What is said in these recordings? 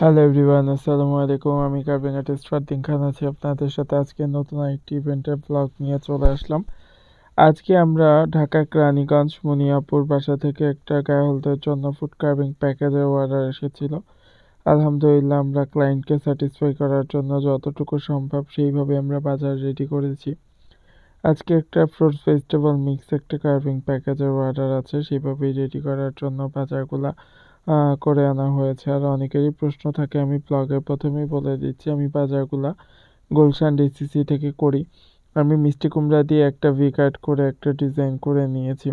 Hello everyone আসসালামু আলাইকুম আমি কার্ভিং আর্টিস্ট ফারদিন খান আছি। আপনাদের সাথে আজকে নতুন একটি ইভেন্টের ব্লগ নিয়ে চলে আসলাম। আজকে আমরা ঢাকা ক্রানীগঞ্জ মুনিয়াপুর বাসা থেকে একটা গায়ে হলদের জন্য ফুড কার্ভিং প্যাকেজের অর্ডার এসেছিল। আলহামদুলিল্লাহ, আমরা ক্লায়েন্টকে স্যাটিসফাই করার জন্য যতটুকু সম্ভব সেইভাবে আমরা বাজার রেডি করেছি। আজকে একটা ফ্রুটস ভেজিটেবল মিক্স একটা কার্ভিং প্যাকেজের অর্ডার আছে। সেইভাবেই রেডি করার জন্য বাজারগুলা করে আনা হয়েছে। আর অনেকেরই প্রশ্ন থাকে, আমি ব্লগের প্রথমেই বলে দিচ্ছি, আমি বাজারগুলা, গুলশান ডিসিসি থেকে করি। আমি মিষ্টি কুমড়া দিয়ে একটা ভি কাট করে একটা ডিজাইন করে নিয়েছি।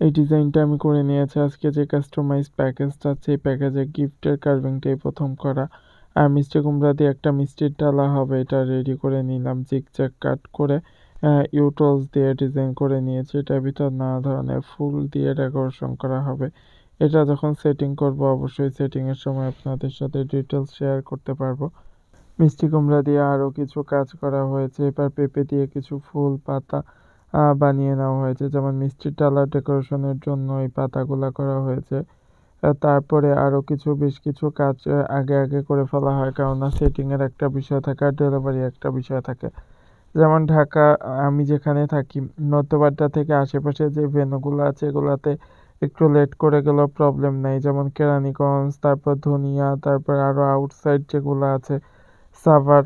এই ডিজাইনটা আমি করে নিয়েছি। আজকে যে কাস্টমাইজ প্যাকেজটা আছে, এই প্যাকেজে গিফটের কার্ভিংটাই প্রথম করা। আর মিষ্টি কুমড়া দিয়ে একটা মিষ্টির ডালা হবে, এটা রেডি করে নিলাম জিকজ্যাক কাট করে ইউটলস দিয়ে ডিজাইন করে নিয়েছি। এটার ভিতর নানা ধরনের ফুল দিয়ে ডেকোরেশন করা হবে। এটা যখন সেটিং করব, অবশ্যই সেটিংয়ের সময় আপনাদের সাথে ডিটেলস শেয়ার করতে পারব। মিষ্টি কুমড়া দিয়ে আরও কিছু কাজ করা হয়েছে। এবার পেঁপে দিয়ে কিছু ফুল, পাতা বানিয়ে নেওয়া হয়েছে। যেমন মিষ্টি ডালা ডেকোরেশনের জন্য এই পাতাগুলো করা হয়েছে। তারপরে আরও কিছু, বেশ কিছু কাজ আগে আগে করে ফেলা হয়। কেননা সেটিংয়ের একটা বিষয় থাকে আর ডেলিভারি একটা বিষয় থাকে। যেমন ঢাকা, আমি যেখানে থাকি মধ্যবাড্ডা থেকে আশেপাশে যে ভেনুগুলো আছে, এগুলাতে একটু লেট করে গেলেও প্রবলেম নেই। যেমন কেরানীগঞ্জ, তারপর ধনিয়া, তারপর আরও আউটসাইড যেগুলো আছে, সাভার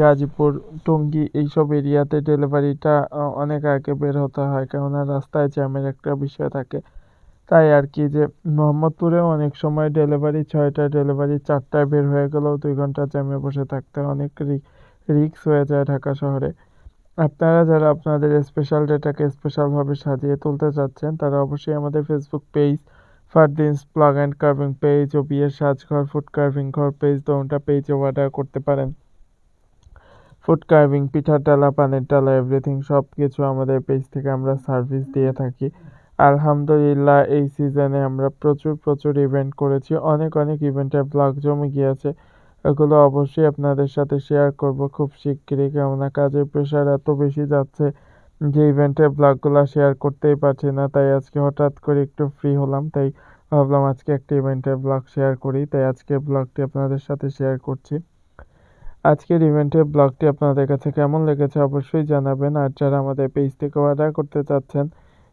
গাজীপুর, টঙ্গী, এইসব এরিয়াতে ডেলিভারিটা অনেক আগে বের হতে হয়। কেননা রাস্তায় জ্যামের একটা বিষয় থাকে। তাই আর কি যে মোহাম্মদপুরেও অনেক সময় ডেলিভারি ছয়টায় ডেলিভারি চারটায় বের হয়ে গেলেও দুই ঘণ্টা জ্যামে বসে থাকতে অনেক রিক্স হয়ে যায় ঢাকা শহরে। আপনারা যারা আপনাদের স্পেশাল ডেটাকে স্পেশালভাবে সাজিয়ে তুলতে চাচ্ছেন, তারা অবশ্যই আমাদের Facebook page Fardins plug and carving page ও বিয়ের সাজঘর ফুড কার্ভিং ঘর পেজ দোনটা পেজে অর্ডার করতে পারেন। ফুড কার্ভিং পিঠার ডালা, পানের ডালা এভরিথিং সব কিছু আমাদের পেজ থেকে আমরা সার্ভিস দিয়ে থাকি। আলহামদুলিল্লাহ, এই সিজনে আমরা প্রচুর প্রচুর ইভেন্ট করেছি। অনেক অনেক ইভেন্টের ব্লগ জমে গিয়েছে। এগুলো অবশ্যই আপনাদের সাথে শেয়ার করব। খুব শিগগিরই কেননা কাজের প্রেশার এত বেশি যাচ্ছে যে ইভেন্টের ব্লগগুলো শেয়ার করতেই পারছি না। তাই আজকে হঠাৎ করে একটু ফ্রি হলাম। তাই ভাবলাম আজকে একটা ইভেন্টের ব্লগ শেয়ার করি। তাই আজকে ব্লগটি আপনাদের সাথে শেয়ার করছি। আজকের ইভেন্টের ব্লগটি আপনাদের কাছে কেমন লেগেছে অবশ্যই জানাবেন। আর যারা আমাদের পেজ থেকে অর্ডার করতে চাচ্ছেন,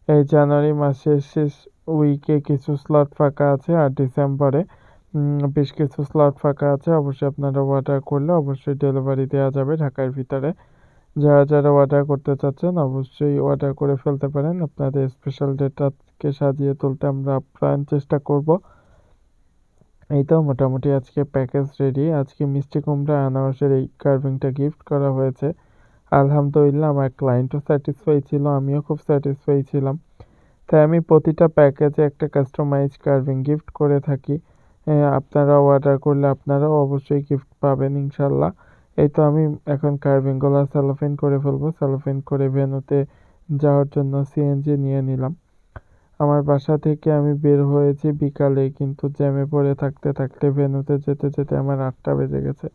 এই জানুয়ারি মাসের শেষ উইকে কিছু স্লট ফাঁকা আছে। আর ডিসেম্বরে বেশ কিছু স্লট ফাঁকা আছে। অবশ্যই আপনারা অর্ডার করলে অবশ্যই ডেলিভারি দেওয়া যাবে ঢাকার ভিতরে। যারা যারা অর্ডার করতে চাচ্ছেন, অবশ্যই অর্ডার করে ফেলতে পারেন। আপনাদের স্পেশাল ডেটাকে সাজিয়ে তুলতে আমরা আপ্রাণ চেষ্টা করব। এই তো মোটামুটি আজকে প্যাকেজ রেডি আজকে মিষ্টি কুমড়া, আনারসের এই কার্ভিংটা গিফট করা হয়েছে। আলহামদুলিল্লাহ আমার ক্লায়েন্টও স্যাটিসফাই ছিল, আমিও খুব স্যাটিসফাই ছিলাম। তাই আমি প্রতিটা প্যাকেজে একটা কাস্টমাইজ কার্ভিং গিফট করে থাকি। আপনারাও অর্ডার করলে আপনারাও অবশ্যই গিফট পাবেন, ইনশাল্লাহ। এই তো আমি এখন কার্ভিংগুলো স্যালোফেন করে ফেলব। স্যালোফেন করে ভেনুতে যাওয়ার জন্য সিএনজি নিয়ে নিলাম। আমার বাসা থেকে আমি বের হয়েছি বিকালে, কিন্তু জ্যামে পড়ে থাকতে থাকতে ভেনুতে যেতে যেতে আমার আটটা বেজে গেছে।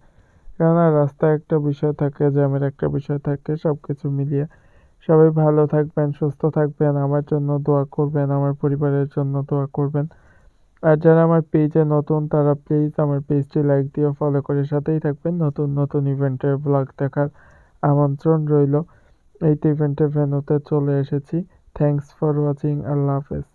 কেননা রাস্তায় একটা বিষয় থাকে জ্যামের একটা বিষয় থাকে সব কিছু মিলিয়ে। সবাই ভালো থাকবেন, সুস্থ থাকবেন, আমার জন্য দোয়া করবেন, আমার পরিবারের জন্য দোয়া করবেন। আর যারা আমার পেজে নতুন, তারা প্লিজ আমার পেজটি লাইক দিয়ে ফলো করে সাথেই থাকবেন। নতুন নতুন ইভেন্টের ব্লগ দেখার আমন্ত্রণ রইল। এই ইভেন্টের ভেন্যুতে চলে এসেছি। থ্যাংকস ফর ওয়াচিং আল্লাহ হাফেজ।